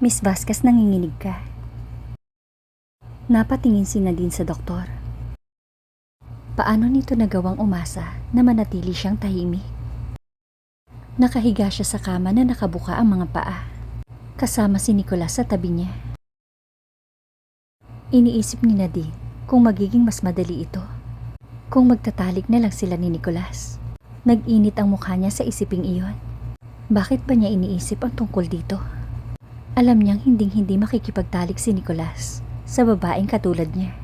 Miss Vasquez, nanginginig ka. Napatingin si Nadine sa doktor. Paano nito nagawang umasa na manatili siyang tahimik? Nakahiga siya sa kama na nakabuka ang mga paa. Kasama si Nicolas sa tabi niya. Iniisip ni Nadine kung magiging mas madali ito. Kung magtatalik na lang sila ni Nicolas. Nag-init ang mukha niya sa isiping iyon. Bakit ba niya iniisip ang tungkol dito? Alam niyang hinding-hindi makikipagtalik si Nicolas sa babaeng katulad niya.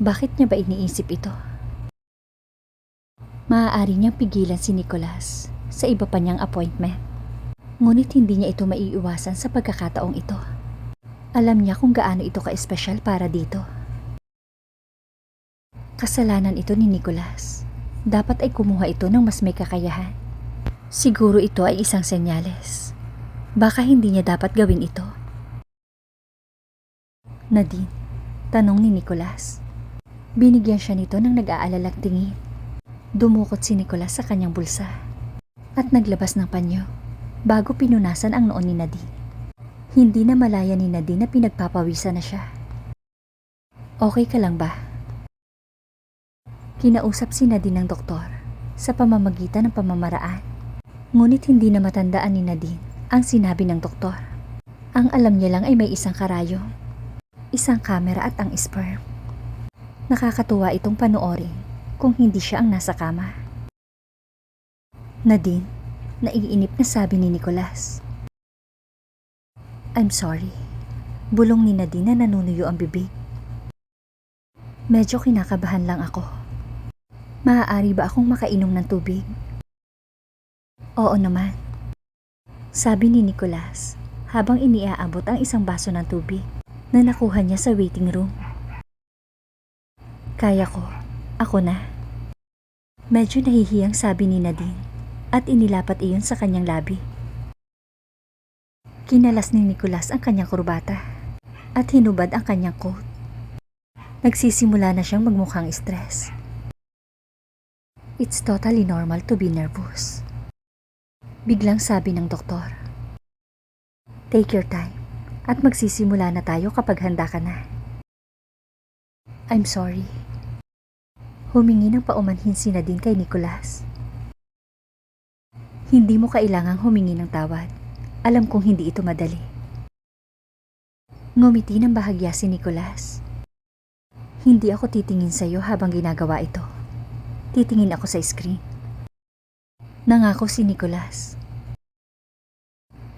Bakit niya ba iniisip ito? Maaari niyang pigilan si Nicolas sa iba pa niyang appointment. Ngunit hindi niya ito maiiwasan sa pagkakataong ito. Alam niya kung gaano ito ka-espesyal para dito. Kasalanan ito ni Nicolas. Dapat ay kumuha ito ng mas may kakayahan. Siguro ito ay isang senyales. Baka hindi niya dapat gawin ito. Nadine, tanong ni Nicolas. Binigyan siya nito ng nag-aalalang tingin. Dumukot si Nicolas sa kanyang bulsa at naglabas ng panyo bago pinunasan ang noon ni Nadine. Hindi na malaya ni Nadine na pinagpapawisan na siya. Okay ka lang ba? Kinausap si Nadine ng doktor sa pamamagitan ng pamamaraan. Ngunit hindi na matandaan ni Nadine ang sinabi ng doktor. Ang alam niya lang ay may isang karayo, isang kamera at ang sperm. Nakakatuwa itong panoorin kung hindi siya ang nasa kama. Nadine, naiinip na sabi ni Nicolas. I'm sorry. Bulong ni Nadine na nanunuyo ang bibig. Medyo kinakabahan lang ako. Maaari ba akong makainom ng tubig? Oo naman. Sabi ni Nicolas habang iniaabot ang isang baso ng tubig na nakuha niya sa waiting room. Kaya ko. Ako na. Medyo nahihiyang sabi ni Nadine at inilapat iyon sa kanyang labi. Kinalas ni Nicolas ang kanyang kurbata at hinubad ang kanyang coat. Nagsisimula na siyang magmukhang stress. It's totally normal to be nervous. Biglang sabi ng doktor. Take your time at magsisimula na tayo kapag handa ka na. I'm sorry. Humingi ng paumanhin si Nadine kay Nicolas. Hindi mo kailangang humingi ng tawad. Alam kong hindi ito madali. Ngumiti ng bahagya si Nicolas. Hindi ako titingin sa iyo habang ginagawa ito. Titingin ako sa screen. Nangako si Nicolas.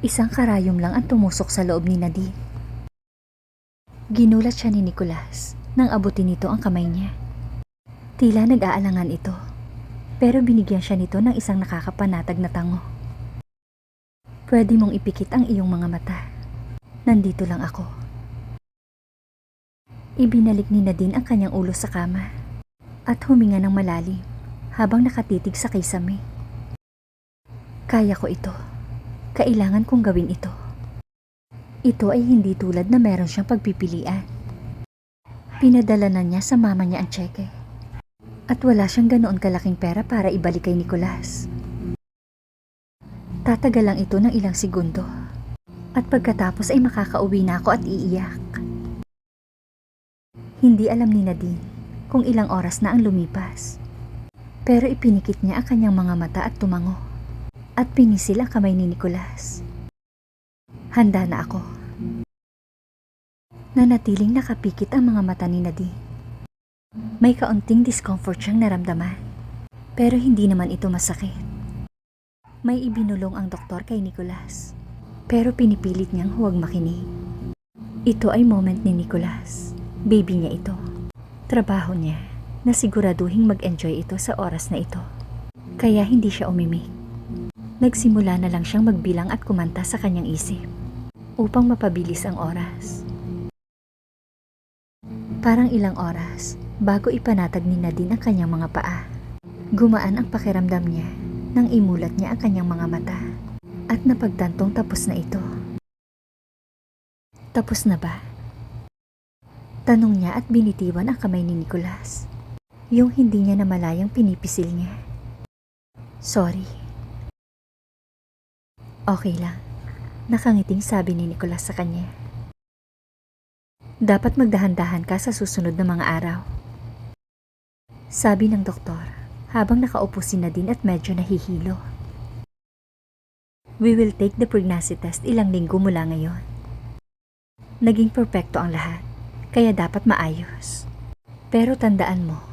Isang karayom lang ang tumusok sa loob ni Nadine. Ginulat siya ni Nicolas nang abutin nito ang kamay niya. Tila nag-aalangan ito, pero binigyan siya nito ng isang nakakapanatag na tango. Pwede mong ipikit ang iyong mga mata. Nandito lang ako. Ibinalik ni Nadine ang kanyang ulo sa kama at huminga ng malalim habang nakatitig sa kisame. Kaya ko ito. Kailangan kong gawin ito. Ito ay hindi tulad na meron siyang pagpipilian. Pinadala na niya sa mama niya ang tseke. At wala siyang ganoon kalaking pera para ibalik kay Nicolas. Tatagal lang ito ng ilang segundo. At pagkatapos ay makakauwi na ako at iiyak. Hindi alam ni Nadine kung ilang oras na ang lumipas. Pero ipinikit niya ang kanyang mga mata at tumango. At pinisil ang kamay ni Nicolas. Handa na ako. Nanatiling nakapikit ang mga mata ni Nadine. May kaunting discomfort siyang naramdaman. Pero hindi naman ito masakit. May ibinulong ang doktor kay Nicolas. Pero pinipilit niyang huwag makinig. Ito ay moment ni Nicolas. Baby niya ito. Trabaho niya na siguraduhing mag-enjoy ito sa oras na ito. Kaya hindi siya umimik. Nagsimula na lang siyang magbilang at kumanta sa kanyang isip upang mapabilis ang oras. Parang ilang oras bago ipanatag ni Nadine ang kanyang mga paa. Gumaan ang pakiramdam niya nang imulat niya ang kanyang mga mata at napagtantong tapos na ito. Tapos na ba? Tanong niya at binitiwan ang kamay ni Nicolas. Yung hindi niya namalayang pinipisil niya. Sorry. Okay lang. Nakangiting sabi ni Nicolas sa kanya. Dapat magdahan-dahan ka sa susunod na mga araw. Sabi ng doktor habang nakaupo si Nadine at medyo nahihilo. We will take the pregnancy test ilang linggo mula ngayon. Naging perpekto ang lahat, kaya dapat maayos. Pero tandaan mo,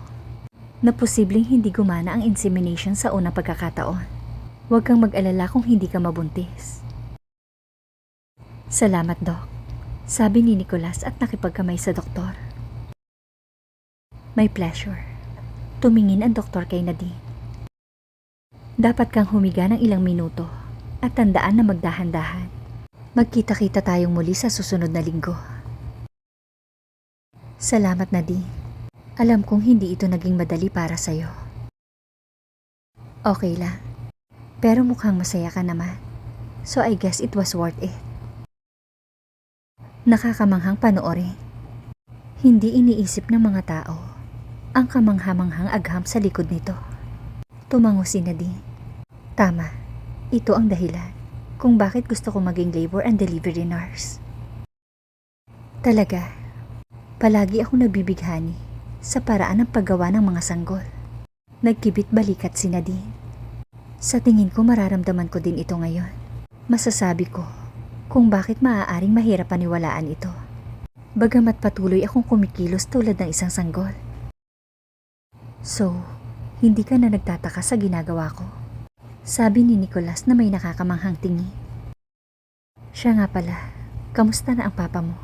na posibleng hindi gumana ang insemination sa unang pagkakataon. Huwag kang mag-alala kung hindi ka mabuntis. Salamat, Doc. Sabi ni Nicholas at nakipagkamay sa doktor. My pleasure. Tumingin ang doktor kay Nadine. Dapat kang humiga ng ilang minuto at tandaan na magdahan-dahan. Magkita-kita tayong muli sa susunod na linggo. Salamat Nadine. Alam kong hindi ito naging madali para sa'yo. Okay lang. Pero mukhang masaya ka naman. So I guess it was worth it. Nakakamanghang panoorin. Hindi iniisip ng mga tao ang kamanghamanghang agham sa likod nito. Tumango si Nadine. Tama, ito ang dahilan kung bakit gusto ko maging labor and delivery nurse. Talaga, palagi ako nabibighani sa paraan ng paggawa ng mga sanggol. Nagkibit balikat si Nadine. Sa tingin ko mararamdaman ko din ito ngayon. Masasabi ko kung bakit maaaring mahirap paniwalaan ito. Bagamat patuloy akong kumikilos tulad ng isang sanggol. So, hindi ka na nagtataka sa ginagawa ko. Sabi ni Nicholas na may nakakamanghang tingi. Siya nga pala, kamusta na ang papa mo?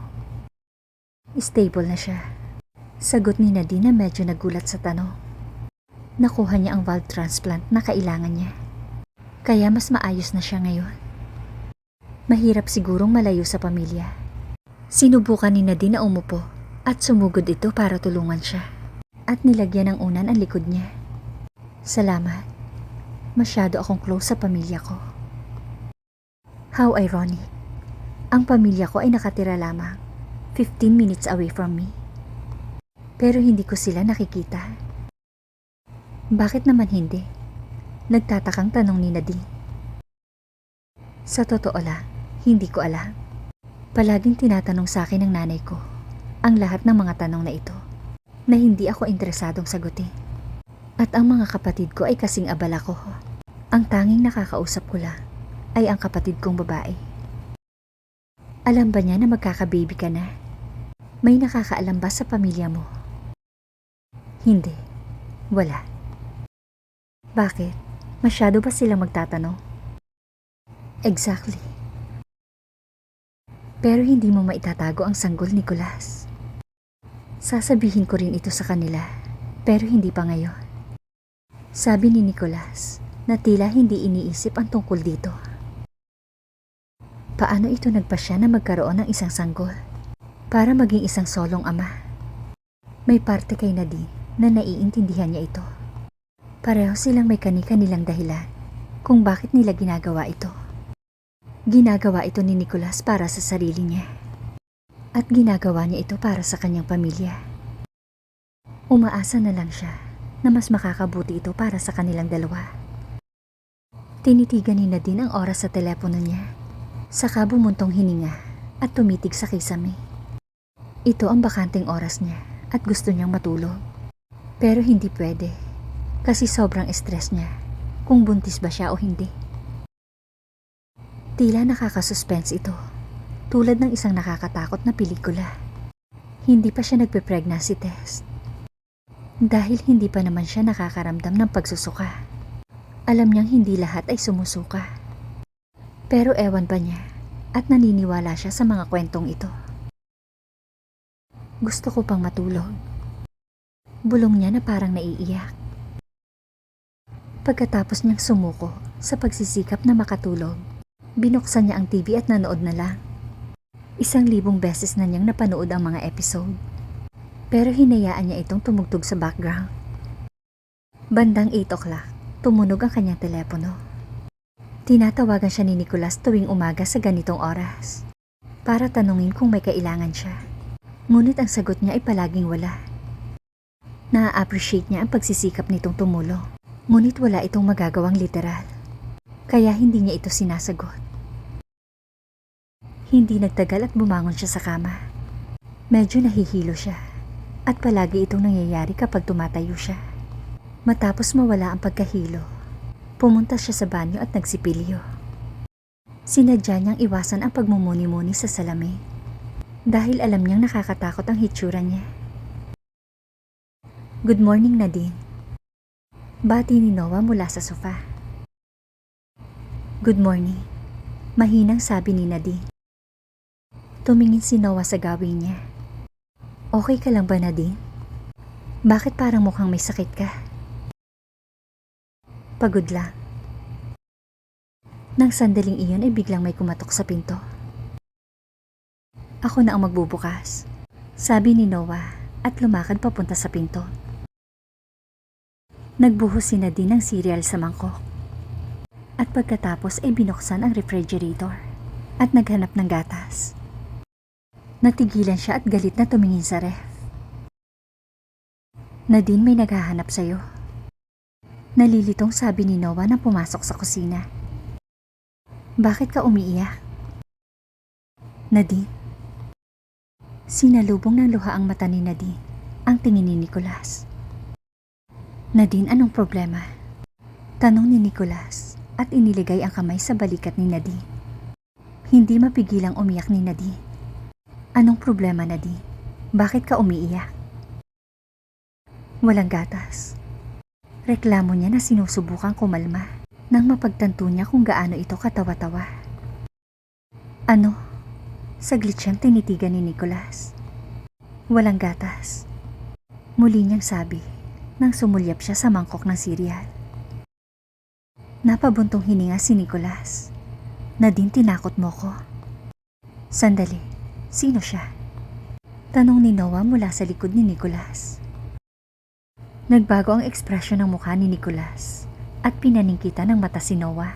Stable na siya. Sagot ni Nadine na medyo nagulat sa tanong. Nakuha niya ang valve transplant na kailangan niya. Kaya mas maayos na siya ngayon. Mahirap sigurong malayo sa pamilya. Sinubukan ni Nadine na umupo at sumugod ito para tulungan siya. At nilagyan ng unan ang likod niya. Salamat. Masyado akong close sa pamilya ko. How ironic. Ang pamilya ko ay nakatira lamang 15 minutes away from me. Pero hindi ko sila nakikita. Bakit naman hindi? Nagtatakang tanong ni Nadine. Sa totoo lang, hindi ko alam. Palaging tinatanong sa akin ng nanay ko ang lahat ng mga tanong na ito na hindi ako interesadong sagutin. At ang mga kapatid ko ay kasing abala ko. Ang tanging nakakausap ko lang ay ang kapatid kong babae. Alam ba niya na magkakababy ka na? May nakakaalam ba sa pamilya mo? Hindi. Wala. Bakit? Masyado ba silang magtatanong? Exactly. Pero hindi mo maitatago ang sanggol, Nicolas. Sasabihin ko rin ito sa kanila, pero hindi pa ngayon. Sabi ni Nicolas na tila hindi iniisip ang tungkol dito. Paano ito nagpasya na magkaroon ng isang sanggol para maging isang solong ama? May parte kay Nadine na naiintindihan niya ito. Pareho silang may kani-kanilang dahilan kung bakit nila ginagawa ito. Ginagawa ito ni Nicolas para sa sarili niya. At ginagawa niya ito para sa kanyang pamilya. Umaasa na lang siya na mas makakabuti ito para sa kanilang dalawa. Tinitigan ni Nadine ang oras sa telepono niya. Saka bumuntong hininga at tumitig sa kisame. Ito ang bakanting oras niya at gusto niyang matulog. Pero hindi pwede kasi sobrang stress niya kung buntis ba siya o hindi. Tila nakakasuspense ito tulad ng isang nakakatakot na pelikula. Hindi pa siya nagpe-pregnancy test. Dahil hindi pa naman siya nakakaramdam ng pagsusuka. Alam niyang hindi lahat ay sumusuka. Pero ewan pa niya at naniniwala siya sa mga kwentong ito. Gusto ko pang matulog. Bulong niya na parang naiiyak. Pagkatapos niyang sumuko sa pagsisikap na makatulog, binuksan niya ang TV at nanood na lang. Isang libong beses na niyang napanood ang mga episode. Pero hinayaan niya itong tumugtog sa background. Bandang 8 o'clock, tumunog ang kanyang telepono. Tinatawagan siya ni Nicolas tuwing umaga sa ganitong oras. Para tanungin kung may kailangan siya. Ngunit ang sagot niya ay palaging wala. Na-appreciate niya ang pagsisikap nitong tumulong. Ngunit wala itong magagawang literal. Kaya hindi niya ito sinasagot. Hindi nagtagal at bumangon siya sa kama. Medyo nahihilo siya at palagi itong nangyayari kapag tumatayo siya. Matapos mawala ang pagkahilo, pumunta siya sa banyo at nagsipilyo. Sinadya niyang iwasan ang pagmumuni-muni sa salamin dahil alam niyang nakakatakot ang hitsura niya. Good morning, Nadine. Bati ni Noah mula sa sofa. Good morning. Mahinang sabi ni Nadine. Tumingin si Noah sa gawin niya. Okay ka lang ba, Nadine? Bakit parang mukhang may sakit ka? Pagod lang. Nang sandaling iyon ay biglang may kumatok sa pinto. Ako na ang magbubukas, sabi ni Noah at lumakad papunta sa pinto. Nagbuhos si Nadine ng cereal sa mangkok. At pagkatapos ay binuksan ang refrigerator at naghanap ng gatas. Natigilan siya at galit na tumingin sa ref. Nadine may naghahanap sa'yo. Nalilitong sabi ni Noah na pumasok sa kusina. Bakit ka umiiyak? Nadine. Sinalubong ng luha ang mata ni Nadine, ang tingin ni Nicholas. Nadine, anong problema? Tanong ni Nicholas at iniligay ang kamay sa balikat ni Nadine. Hindi mapigilang umiyak ni Nadine. Anong problema, Nadine? Bakit ka umiiyak? Walang gatas. Reklamo niya na sinusubukang kumalma nang mapagtanto niya kung gaano ito katawa-tawa. Ano? Saglit siyang tinitigan ni Nicholas. Walang gatas. Muli niyang sabi nang sumulyap siya sa mangkok ng sirial. Napabuntong hininga si Nicholas. Nadine tinakot mo ko. Sandali, sino siya? Tanong ni Noah mula sa likod ni Nicholas. Nagbago ang ekspresyon ng mukha ni Nicholas at pinaningkita ng mata si Noah.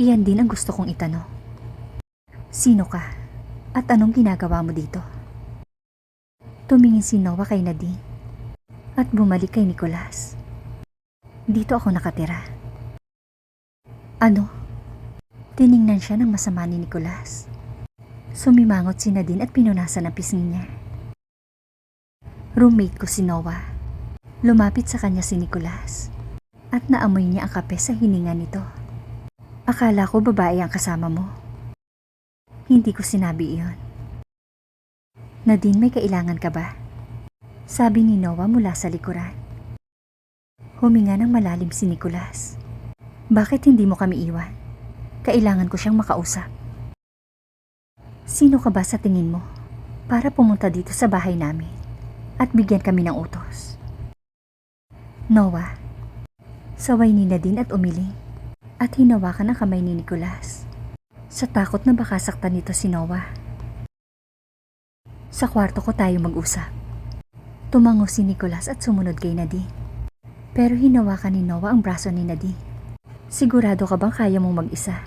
Iyan din ang gusto kong itanong. Sino ka? At anong ginagawa mo dito? Tumingin si Noah kay Nadine at bumalik kay Nicholas. Dito ako nakatira. Ano? Tiningnan siya ng masama ni Nicholas. Sumimangot si Nadine at pinunasan ang pisngi niya. Roommate ko si Noah. Lumapit sa kanya si Nicholas at naamoy niya ang kape sa hininga nito. Akala ko babae ang kasama mo. Hindi ko sinabi iyon. Nadine, may kailangan ka ba? Sabi ni Noah mula sa likuran. Huminga ng malalim si Nicholas. Bakit hindi mo kami iwan? Kailangan ko siyang makausap. Sino ka ba sa tingin mo para pumunta dito sa bahay namin at bigyan kami ng utos? Noah, saway ni Nadine at umiling at hinawakan ang kamay ni Nicholas sa takot na baka saktan nito si Noah. Sa kwarto ko tayo mag-usap. Tumango si Nicholas at sumunod kay Nadine. Pero hinawakan ni Noah ang braso ni Nadine. Sigurado ka bang kaya mong mag-isa?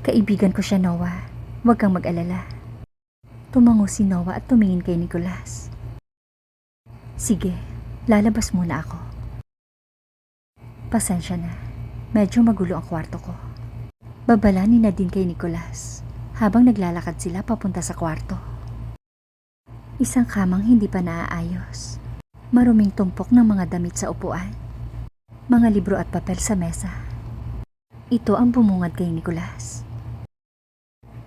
Kaibigan ko siya Noah. Huwag kang mag-alala. Tumango si Noah at tumingin kay Nicholas. Sige, lalabas muna ako. Pasensya na. Medyo magulo ang kwarto ko. Babala ni Nadine kay Nicholas habang naglalakad sila papunta sa kwarto. Isang kamang hindi pa naaayos. Maruming tumpok ng mga damit sa upuan. Mga libro at papel sa mesa. Ito ang bumungad kay Nicholas.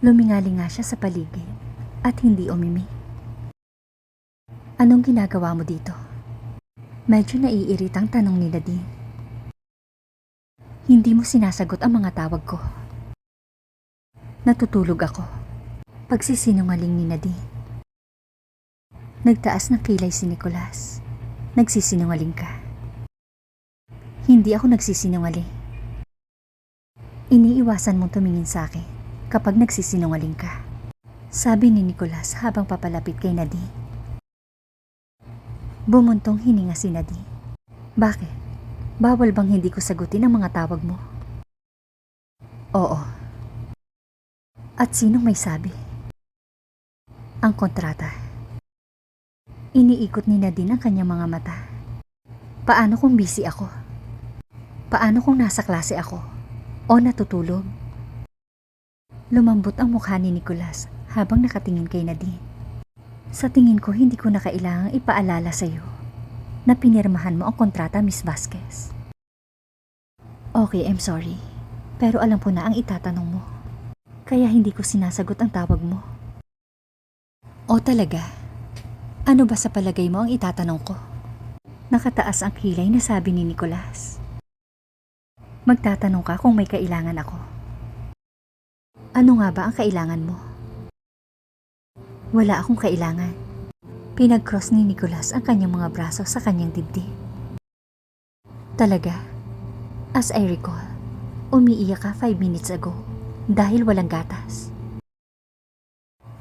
Lumingali nga siya sa paligid at hindi umimi. Anong ginagawa mo dito? Medyo naiiritang tanong ni Nadine. Hindi mo sinasagot ang mga tawag ko. Natutulog ako. Pagsisinungaling ni Nadine. Nagtaas ng kilay si Nicholas. Nagsisinungaling ka. Hindi ako nagsisinungaling. Iniiwasan mong tumingin sa akin kapag nagsisinungaling ka. Sabi ni Nicholas habang papalapit kay Nadine. Bumuntong hininga si Nadine. Bakit? Bawal bang hindi ko sagutin ang mga tawag mo? Oo. At sinong may sabi? Ang kontrata. Iniikot ni Nadine ang kanyang mga mata. Paano kung busy ako? Paano kung nasa klase ako? O natutulog? Lumambot ang mukha ni Nicholas habang nakatingin kay Nadine. Sa tingin ko, hindi ko na kailangang ipaalala sa'yo na pinirmahan mo ang kontrata, Miss Vasquez. Okay, I'm sorry. Pero alam ko na ang itatanong mo. Kaya hindi ko sinasagot ang tawag mo. O talaga? Ano ba sa palagay mo ang itatanong ko? Nakataas ang kilay na sabi ni Nicholas. Magtatanong ka kung may kailangan ako. Ano nga ba ang kailangan mo? Wala akong kailangan. Pinag-cross ni Nicholas ang kanyang mga braso sa kanyang dibdib. Talaga? As I recall, umiiyak ka 5 minutes ago dahil walang gatas.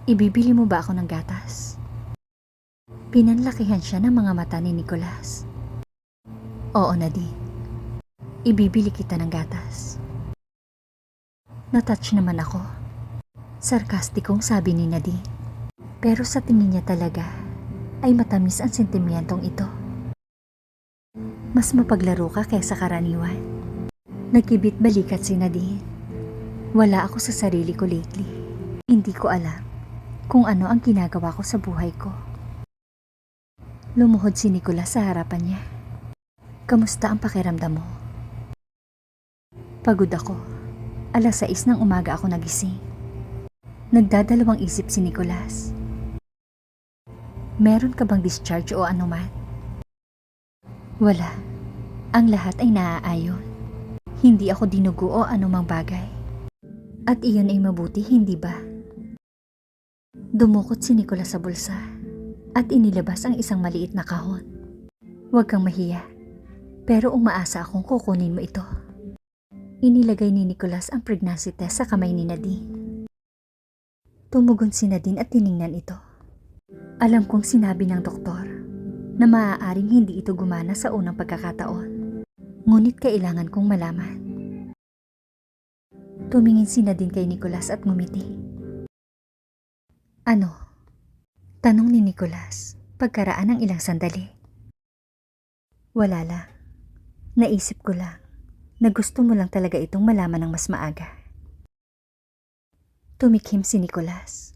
Ibibili mo ba ako ng gatas? Pinanlakihan siya ng mga mata ni Nicholas. Oo, Nadine. Ibibili kita ng gatas. Natouch naman ako. Sarkastikong sabi ni Nadine. Pero sa tingin niya talaga ay matamis ang sentimentong ito. Mas mapaglaro ka kaysa karaniwan. Nagkibit balikat si Nadine. Wala ako sa sarili ko lately. Hindi ko alam kung ano ang ginagawa ko sa buhay ko. Lumuhod si Nicolas sa harapan niya. Kamusta ang pakiramdam mo? Pagod ako. Alas 6 ng umaga ako nagising. Nagdadalawang isip si Nicolas. Meron ka bang discharge o anuman? Wala. Ang lahat ay naaayon. Hindi ako dinugo o anumang bagay. At iyon ay mabuti, hindi ba? Dumukot si Nicolas sa bulsa at inilabas ang isang maliit na kahon. Huwag kang mahiya, pero umaasa akong kukunin mo ito. Inilagay ni Nicolas ang pregnancy test sa kamay ni Nadine. Tumugon si Nadine at tiningnan ito. Alam kong sinabi ng doktor na maaaring hindi ito gumana sa unang pagkakataon. Ngunit kailangan kong malaman. Tumingin si Nadine kay Nicolas at ngumiti. Ano? Tanong ni Nicolas pagkaraan ng ilang sandali. Wala lang. Naisip ko lang na gusto mo lang talaga itong malaman ng mas maaga. Tumikim si Nicolas.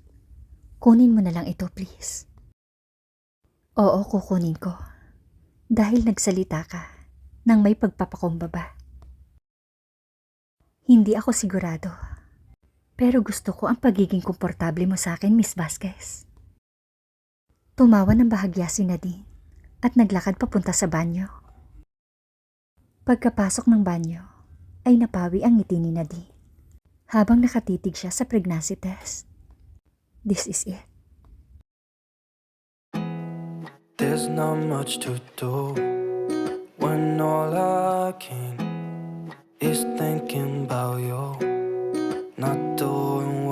Kunin mo na lang ito, please. Oo, kukunin ko. Dahil nagsalita ka nang may pagpapakumbaba. Hindi ako sigurado. Pero gusto ko ang pagiging komportable mo sa akin, Miss Vasquez. Tumawa ng bahagya si Nadine at naglakad papunta sa banyo. Pagkapasok ng banyo, ay napawi ang ngiti ni Nadine habang nakatitig siya sa pregnancy test. This is it. There's not much to do when all I can is thinking about you. Not doing